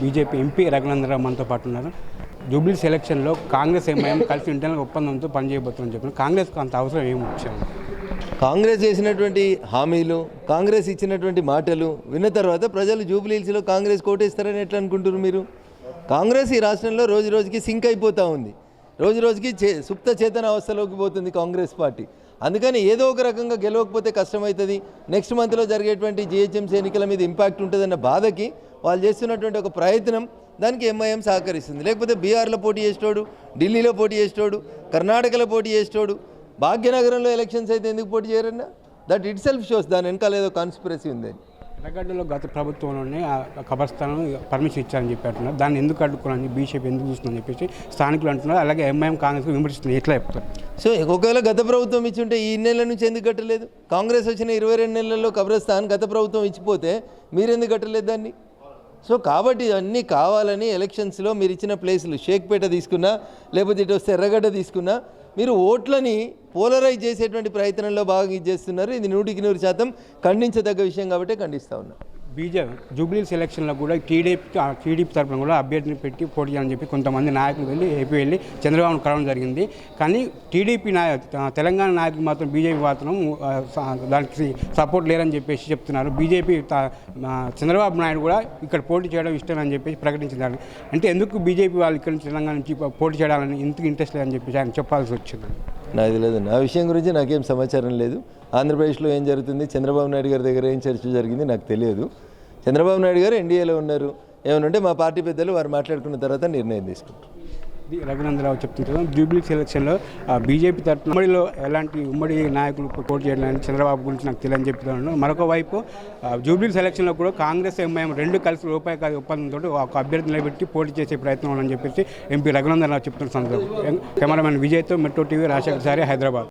BJP MP Raghunandan Rao మనతో పాటు ఉన్నారు. జూబ్లీ సెలక్షన్లో కాంగ్రెస్ ఎంఐఎం కలిసి ఇంటర్నల్ ఒప్పందంతో పనిచేయబోతుందని చెప్పిన కాంగ్రెస్కి అంత అవసరం ఏమి ముఖ్యం? కాంగ్రెస్ చేసినటువంటి హామీలు కాంగ్రెస్ ఇచ్చినటువంటి మాటలు విన్న తర్వాత ప్రజలు జూబ్లీహిల్స్లో కాంగ్రెస్ కోటేస్తారని ఎట్లా అనుకుంటున్నారు మీరు? కాంగ్రెస్ ఈ రాష్ట్రంలో రోజు రోజుకి సింక్ అయిపోతూ ఉంది. రోజు రోజుకి చే సుప్త చేతన అవస్థలోకి పోతుంది కాంగ్రెస్ పార్టీ. అందుకని ఏదో ఒక రకంగా గెలవకపోతే కష్టమవుతుంది. నెక్స్ట్ మంత్లో జరిగేటువంటి జిహెచ్ఎంసీ ఎన్నికల మీద ఇంపాక్ట్ ఉంటుందన్న బాధకి వాళ్ళు చేస్తున్నటువంటి ఒక ప్రయత్నం దానికి ఎంఐఎం సహకరిస్తుంది. లేకపోతే బీహార్లో పోటీ చేసేటోడు ఢిల్లీలో పోటీ చేసేటోడు కర్ణాటకలో పోటీ చేసేటోడు భాగ్యనగరంలో ఎలక్షన్స్ అయితే ఎందుకు పోటీ చేయరన్నా? దట్ ఇట్ సెల్ఫ్ షోస్ దాని వెనకాల ఏదో కాన్స్పిరసీ ఉంది ఎర్రగడ్డలో గత ప్రభుత్వంలోనే ఆ కబర్స్థానం పర్మిషన్ ఇచ్చారని చెప్పి అంటున్నారు. దాన్ని ఎందుకు అడ్డుకోవాలని బీజేపీ ఎందుకు చూస్తుందని చెప్పేసి స్థానికులు అంటున్నారు. అలాగే ఎంఐఎం కాంగ్రెస్ విమర్శిస్తుంది ఎట్లా చెప్తారు? సో ఒకవేళ గత ప్రభుత్వం ఇచ్చుంటే ఈ నెలల నుంచి ఎందుకు కట్టలేదు? కాంగ్రెస్ వచ్చిన ఇరవై రెండు నెలల్లో కబ్రస్థాన్ గత ప్రభుత్వం ఇచ్చిపోతే మీరు ఎందుకు కట్టలేదు దాన్ని? సో కాబట్టి అన్నీ కావాలని ఎలక్షన్స్లో మీరు ఇచ్చిన ప్లేసులు షేక్పేట తీసుకున్నా లేకపోతే ఇటు వస్తే ఎర్రగడ్డ తీసుకున్నా మీరు ఓట్లని పోలరైజ్ చేసేటువంటి ప్రయత్నంలో బాగా ఇది చేస్తున్నారు. ఇది నూటికి నూరు శాతం ఖండించదగ్గ విషయం కాబట్టి ఖండిస్తా ఉన్నా. బీజేపీ జూబ్లీ సెలక్షన్లో కూడా టీడీపీ టీడీపీ తరఫున కూడా అభ్యర్థిని పెట్టి పోటీ చేయాలని చెప్పి కొంతమంది నాయకులు వెళ్ళి ఏపీ వెళ్ళి చంద్రబాబు కలవడం జరిగింది. కానీ టీడీపీ నాయ తెలంగాణ నాయకులు మాత్రం బీజేపీ మాత్రం దానికి సపోర్ట్ లేరని చెప్పేసి చెప్తున్నారు. బీజేపీ చంద్రబాబు నాయుడు కూడా ఇక్కడ పోటీ చేయడం ఇష్టం అని చెప్పేసి ప్రకటించారు అంటే ఎందుకు బీజేపీ వాళ్ళు ఇక్కడ నుంచి తెలంగాణ నుంచి పోటీ చేయాలని ఇంతకు ఇంట్రెస్ట్ లేదని చెప్పేసి ఆయన చెప్పాల్సి వచ్చింది. నాకు తెలియదు నా విషయం గురించి నాకేం సమాచారం లేదు. ఆంధ్రప్రదేశ్లో ఏం జరుగుతుంది? చంద్రబాబు నాయుడు గారి దగ్గర ఏం చర్చ జరిగింది నాకు తెలియదు. చంద్రబాబు నాయుడు గారు ఎన్డీఏలో ఉన్నారు. ఏమనుంటే మా పార్టీ పెద్దలు వారు మాట్లాడుకున్న తర్వాత నిర్ణయం తీసుకుంటారు. ఇది రఘునందరావు చెప్తుంటారు. జూబ్లీ సెలక్షన్లో బీజేపీ తరఫున ఉమ్మడిలో ఎలాంటి ఉమ్మడి నాయకులు పోటీ చేయడానికి చంద్రబాబు గురించి నాకు తెలియని చెప్తున్నాను. మరొక వైపు జూబ్లీ సెలక్షన్లో కూడా కాంగ్రెస్ ఎంఐఎం రెండు కలిసి రూపాయి కాదు ఒప్పందంతో ఒక అభ్యర్థి నిలబెట్టి పోటీ చేసే ప్రయత్నం అని చెప్పేసి ఎంపీ రఘునందరావు చెప్తున్న సందర్భం. కెమెరామెన్ విజయ్తో మెట్రో టీవీ రాజశేఖర్ సారి హైదరాబాద్.